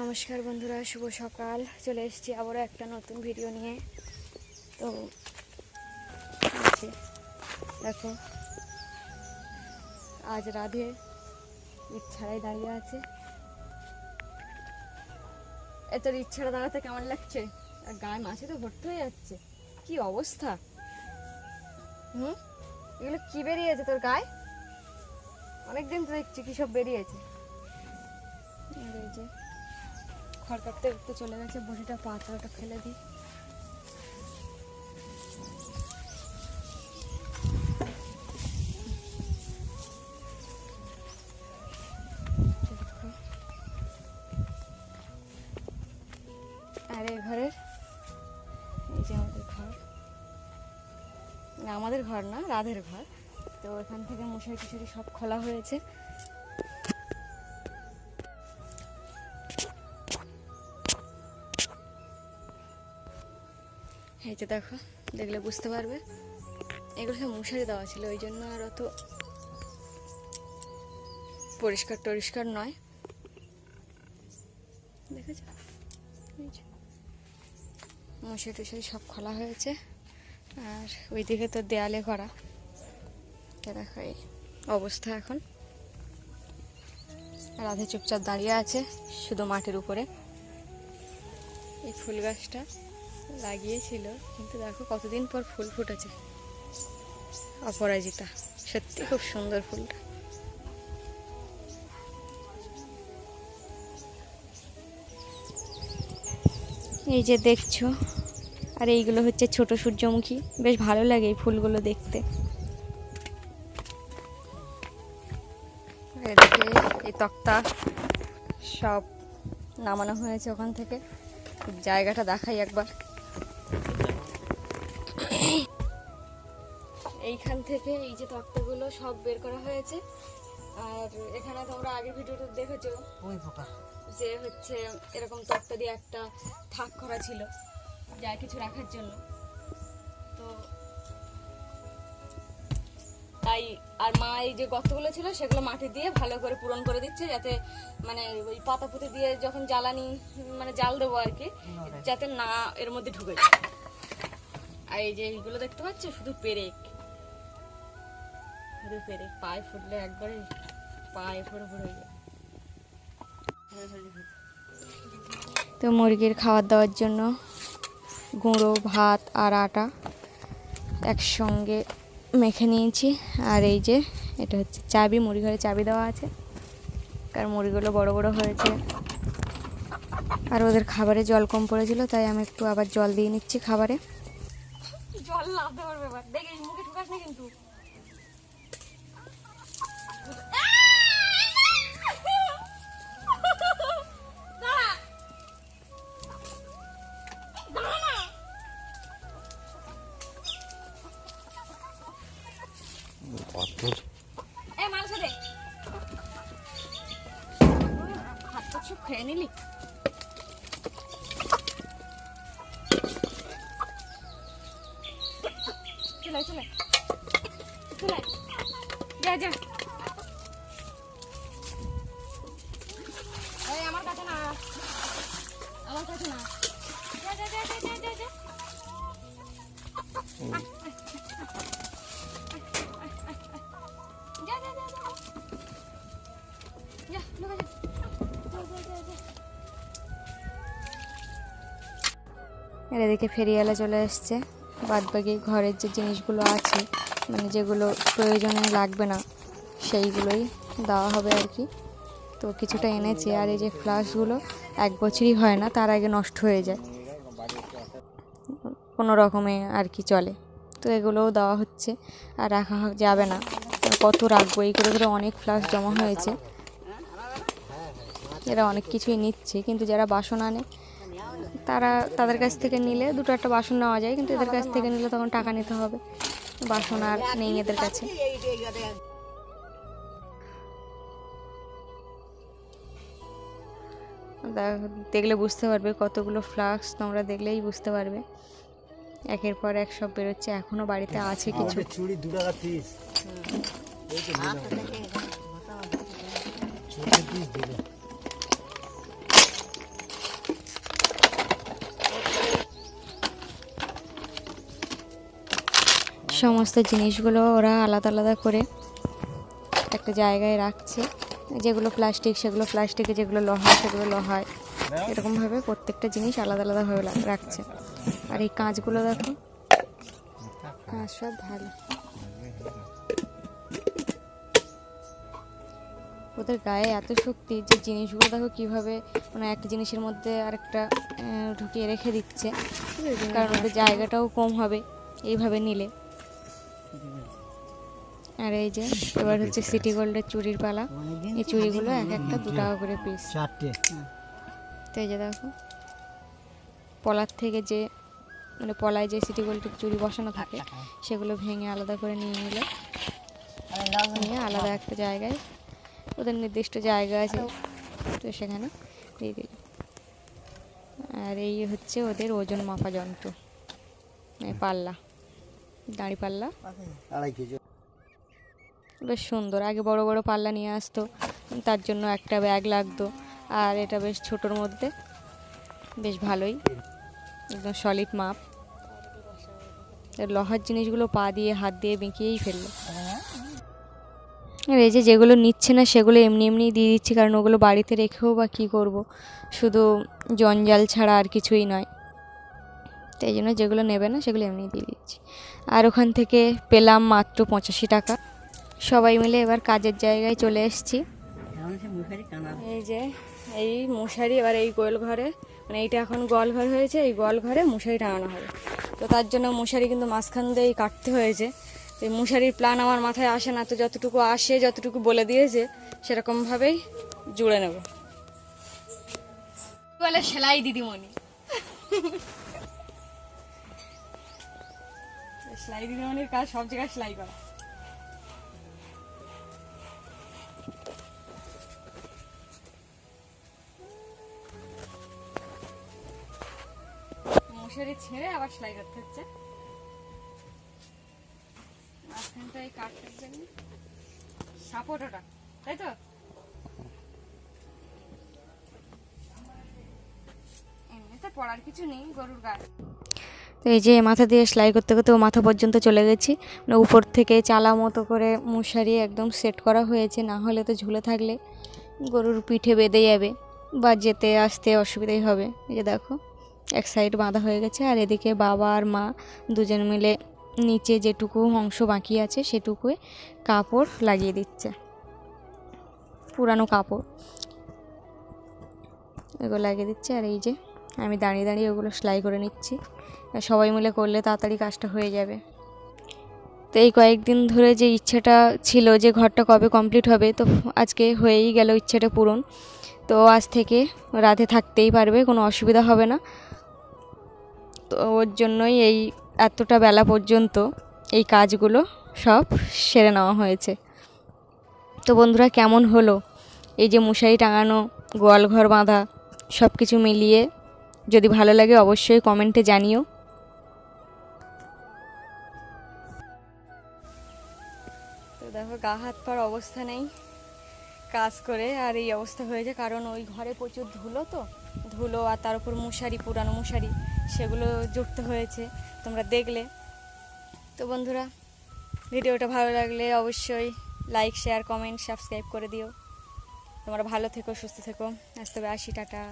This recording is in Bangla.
নমস্কার বন্ধুরা, শুভ সকাল। চলে এসেছি আবারও একটা নতুন ভিডিও নিয়ে। তো, দেখো, আজ রাধে ইট ছাড়াই দাঁড়িয়ে আছে। এত ইট দাঁড়াতে কেমন লাগছে? আর গায়ে মাছে তো ভর্তি হয়ে যাচ্ছে। কি অবস্থা? হুম? এগুলো কি বেরিয়েছে তোর গায়ে? অনেকদিন তো দেখছি কি সব বেরিয়েছে। যে খড় কাটতে কাটতে চলে গেছে বটিটা পাতা ওটা ফেলে দিই। আর এই ঘরের, এই যে আমাদের ঘর। আমাদের ঘর না, রাধের ঘর। তো এখান থেকে মশারি টুশারি সব খোলা হয়েছে। এই দেখো, দেখলে বুঝতে পারবে। এগুলো সব মশারি দেওয়া ছিল, ওই জন্য আর অত পরিষ্কার টরিষ্কার নয়। দেখেছ? মশারি টশারি সব খোলা হয়েছে, আর ওইদিকে তো দেয়ালে করা দেখো, এই অবস্থা এখন। রাধে চুপচাপ দাঁড়িয়ে আছে, শুধু মাটির উপরে। এই ফুল গাছটা। লাগিয়েছিল, কিন্তু দেখো কতদিন পর ফুল ফুটেছে। অপরাজিতা, সত্যি খুব সুন্দর ফুলটা। এই যে দেখছ, আর এইগুলো হচ্ছে ছোট সূর্যমুখী। বেশ ভালো লাগে এই ফুলগুলো দেখতে। এদিকে এই তক্তা সব নামানো হয়েছে ওখান থেকে। জায়গাটা দেখাই একবার। এইখান থেকে এই যে তক্তাগুলো সব বের করা হয়েছে। আর এখানে তোমরা আগের ভিডিওটা দেখেছ ওই পোকা যে হচ্ছে এরকম তক্তা দিয়ে একটা থাক করা ছিল যা কিছু রাখার জন্য। তো তাই আর মা এই যে গর্তগুলো ছিল সেগুলো মাটি দিয়ে ভালো করে পূরণ করে দিচ্ছে যাতে মানে ওই পাতা পুঁতে দিয়ে যখন জ্বালানি মানে জাল দেবো আর কি যাতে না এর মধ্যে ঢুকে যায়। আর এই যে এইগুলো দেখতে পাচ্ছ? শুধু পেরেক। শুধু পেরেক পায়ে ফুটলে একবারে পায়ে ফোড়ে ফোড়ে হয়ে যায়। তো মুরগির খাবার দেওয়ার জন্য গুঁড়ো ভাত আর আটা একসঙ্গে মেখে নিয়েছি। আর এই যে এটা হচ্ছে চাবি মুড়ি ঘরে চাবি দেওয়া আছে। কারণ মুড়িগুলো বড় বড় হয়েছে। আর ওদের খাবারে জল কম পড়েছিল তাই আমি একটু আবার জল দিয়ে নিচ্ছি খাবারে। জল লাভতে পারবে এবার দেখে মুখে ঠুকাস না কিন্তু। খেয়ে নিলি? চলে চলে চলে। যা যা। আমার কাছে না। আমার কাছে না। যা যা যা যা যা আর এদিকে ফেরিওয়ালা চলে এসছে। বাদ বাকি ঘরের যে জিনিসগুলো আছে মানে যেগুলো প্রয়োজনে লাগবে না, সেইগুলোই দেওয়া হবে আর কি। তো কিছুটা এনেছি আর এই যে ফ্লাসগুলো এক বছরই হয় না, তার আগে নষ্ট হয়ে যায়। কোনো রকমে আর কি চলে। তো এগুলোও দেওয়া হচ্ছে আর রাখা যাবে না। কত রাখব? এই করে করে অনেক ফ্লাস জমা হয়েছে। এরা অনেক কিছুই নিচ্ছে, কিন্তু যারা বাসন আনে তারা তাদের কাছ থেকে নিলে দুটো একটা বাসন নেওয়া যায় কিন্তু এদের কাছ থেকে নিলে তখন টাকা নিতে হবে। বাসন আর নেই এদের কাছে। দেখলে বুঝতে পারবে কতগুলো ফ্লাক্স তোমরা দেখলেই বুঝতে পারবে। একের পর এক সব বেরোচ্ছে এখনও বাড়িতে আছে কিছু। আমাদের চুড়ি দু টাকা পিস সমস্ত জিনিসগুলো ওরা আলাদা আলাদা করে একটা জায়গায় রাখছে। যেগুলো প্লাস্টিক সেগুলো প্লাস্টিকে যেগুলো লোহা, সেগুলো লোহায়। এরকমভাবে প্রত্যেকটা জিনিস আলাদা আলাদাভাবে রাখছে। আর এই কাঁচগুলো দেখো, কাঁচ সব ভালো ওদের গায়ে এত শক্তি যে জিনিসগুলো দেখো কীভাবে মানে একটা জিনিসের মধ্যে আরেকটা ঢুকিয়ে রেখে দিচ্ছে। কারণ ওদের জায়গাটাও কম হবে, এইভাবে নিলে। আর এই যে এবার হচ্ছে সিটি গোল্ডের চুরির পালা। এই চুড়িগুলো এক একটা দু টাকা করে পিস চারটে। তো এই যে দেখো পলার থেকে যে মানে পলায় যে সিটি গোল্ডের চুড়ি বসানো থাকে সেগুলো ভেঙে আলাদা করে নিয়ে নিলে। নিয়ে আলাদা একটা জায়গায় ওদের নির্দিষ্ট জায়গা আছে তো সেখানে দিয়ে দিল। আর এই হচ্ছে ওদের ওজন মাপা যন্ত্র মানে পাল্লা দাঁড়ি পাল্লা। আড়াই কেজি। বেশ সুন্দর। আগে বড় বড় পাল্লা নিয়ে আসতো, তার জন্য একটা ব্যাগ লাগতো। আর এটা বেশ ছোটোর মধ্যে, বেশ ভালোই। একদম সলিড মাপ। লোহার জিনিসগুলো পা দিয়ে, হাত দিয়ে বেঁকিয়েই ফেলল। আর এই যে যেগুলো নিচ্ছে না, সেগুলো এমনি এমনি দিয়ে দিচ্ছি, কারণ ওগুলো বাড়িতে রেখেও বা কী করব? শুধু জঞ্জাল ছাড়া আর কিছুই নয়। তাই জন্য যেগুলো নেবে না, সেগুলো এমনি দিয়ে দিচ্ছি। আর ওখান থেকে পেলাম মাত্র পঁচাশি টাকা। সবাই মিলে এবার কাজের জায়গায় চলে এসেছি। এই যে এই মশারি এবার এই গোল ঘরে মানে এইটা এখন গোয়াল ঘর হয়েছে এই গোয়াল ঘরে মশারি টাঙানো হবে। তো তার জন্য মশারি কিন্তু মাঝখান দিয়েই কাটতে হয়েছে। এই মশারির প্ল্যান আমার মাথায় আসে না তো যতটুকু আসে যতটুকু বলে দিয়েছে সেরকমভাবেই জুড়ে নেব। বলে? সেলাই দিদিমণি। সেলাই দিদিমণির কাজ সব জায়গায় সেলাই করা। মশারি ছেড়ে আবার সেলাই করতে হচ্ছে। তাই তো? তো এই যে মাথা দিয়ে সেলাই করতে করতে ও মাথা পর্যন্ত চলে গেছি। মানে উপর থেকে চালা মতো করে মশারি একদম সেট করা হয়েছে, না হলে তো ঝুলে থাকলে গরুর পিঠে বেঁধে যাবে বা যেতে আসতে অসুবিধাই হবে। এই যে দেখো। এক সাইড বাঁধা হয়ে গেছে আর এদিকে বাবা আর মা দুজন মিলে নিচে যেটুকু অংশ বাকি আছে সেটুকুই কাপড় লাগিয়ে দিচ্ছে। পুরানো কাপড়। এগুলো লাগিয়ে দিচ্ছে আর এই যে আমি দাঁড়িয়ে দাঁড়িয়ে ওগুলো সেলাই করে নিচ্ছি। সবাই মিলে করলে তাড়াতাড়ি কাজটা হয়ে যাবে। তো এই কয়েকদিন ধরে যে ইচ্ছেটা ছিল যে ঘরটা কবে কমপ্লিট হবে, তো আজকে হয়েই গেল ইচ্ছেটা পূরণ। তো আজ থেকে রাতে থাকতেই পারবে, কোনো অসুবিধা হবে না। তো ওর জন্যই এই এতটা বেলা পর্যন্ত এই কাজগুলো সব সেরে নেওয়া হয়েছে। তো বন্ধুরা, কেমন হলো? এই যে মশারি টাঙানো গোয়াল ঘর বাঁধা সব কিছু মিলিয়ে যদি ভালো লাগে অবশ্যই কমেন্টে জানিও। তো দেখো, গা হাত পার অবস্থা নেই। কাজ করে আর এই অবস্থা হয়েছে। কারণ ওই ঘরে প্রচুর ধুলো তো, ধুলো আর তার উপর মশারি, পুরানো মশারি, সেগুলো যুক্ত হয়েছে। তোমরা দেখলে। তো বন্ধুরা, ভিডিওটা ভালো লাগলে অবশ্যই লাইক শেয়ার কমেন্ট সাবস্ক্রাইব করে দিও। তোমরা ভালো থেকো, সুস্থ থেকো। আসতে হবে আসি, টাটা।